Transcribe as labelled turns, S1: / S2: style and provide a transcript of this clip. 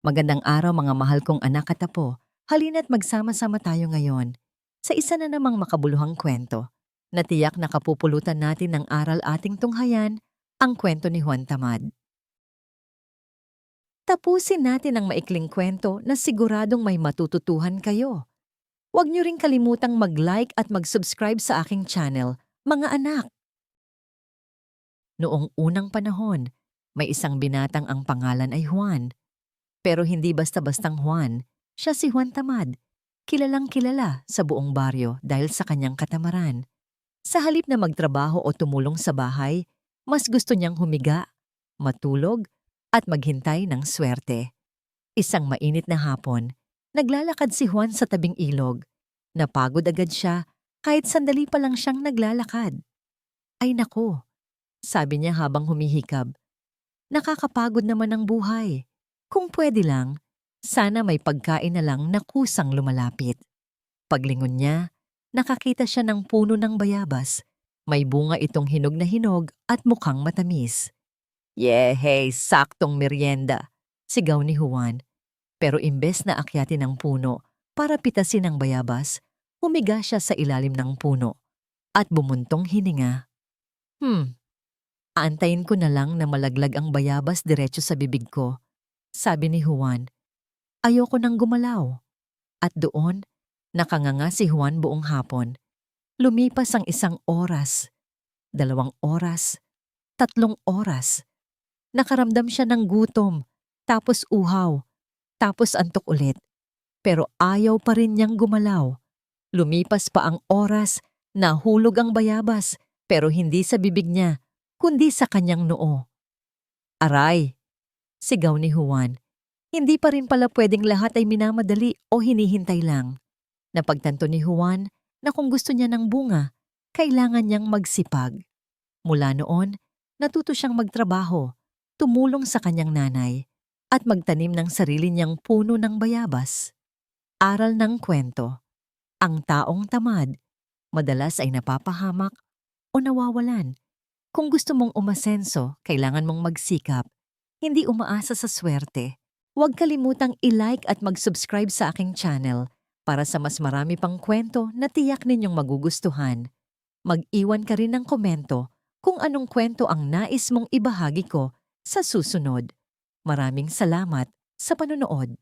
S1: Magandang araw mga mahal kong anak at apo. Halina't magsama-sama tayo ngayon sa isa na namang makabuluhang kwento na tiyak na kapupulutan natin ng aral ating tunghayan, ang kwento ni Juan Tamad. Tapusin natin ang maikling kwento na siguradong may matututuhan kayo. Huwag niyo ring kalimutang mag-like at mag-subscribe sa aking channel, mga anak. Noong unang panahon, may isang binatang ang pangalan ay Juan. Pero hindi basta-bastang Juan, siya si Juan Tamad. Kilalang kilala sa buong baryo dahil sa kanyang katamaran. Sa halip na magtrabaho o tumulong sa bahay, mas gusto niyang humiga, matulog, at maghintay ng swerte. Isang mainit na hapon, naglalakad si Juan sa tabing ilog. Napagod agad siya kahit sandali pa lang siyang naglalakad. Ay nako, sabi niya habang humihikab. Nakakapagod naman ang buhay. Kung pwede lang, sana may pagkain na lang na kusang lumalapit. Paglingon niya, nakakita siya ng puno ng bayabas. May bunga itong hinog na hinog at mukhang matamis. Yehey, saktong merienda, sigaw ni Juan. Pero imbes na akyatin ang puno para pitasin ang bayabas, humiga siya sa ilalim ng puno at bumuntong hininga. Hmm, aantayin ko na lang na malaglag ang bayabas diretso sa bibig ko, sabi ni Juan. Ayoko nang gumalaw. At doon, nakanganga si Juan buong hapon. Lumipas ang isang oras, dalawang oras, tatlong oras. Nakaramdam siya ng gutom, tapos uhaw, tapos antok ulit. Pero ayaw pa rin niyang gumalaw. Lumipas pa ang oras, nahulog ang bayabas, pero hindi sa bibig niya, kundi sa kanyang noo. Aray! Sigaw ni Juan. Hindi pa rin pala pwedeng lahat ay minamadali o hinihintay lang. Napagtanto ni Juan na kung gusto niya ng bunga, kailangan niyang magsipag. Mula noon, natuto siyang magtrabaho, tumulong sa kanyang nanay, at magtanim ng sarili niyang puno ng bayabas. Aral ng kwento. Ang taong tamad, madalas ay napapahamak o nawawalan. Kung gusto mong umasenso, kailangan mong magsikap, hindi umaasa sa swerte. Huwag kalimutang i-like at mag-subscribe sa aking channel para sa mas marami pang kwento na tiyak ninyong magugustuhan. Mag-iwan ka rin ng komento kung anong kwento ang nais mong ibahagi ko sa susunod. Maraming salamat sa panonood.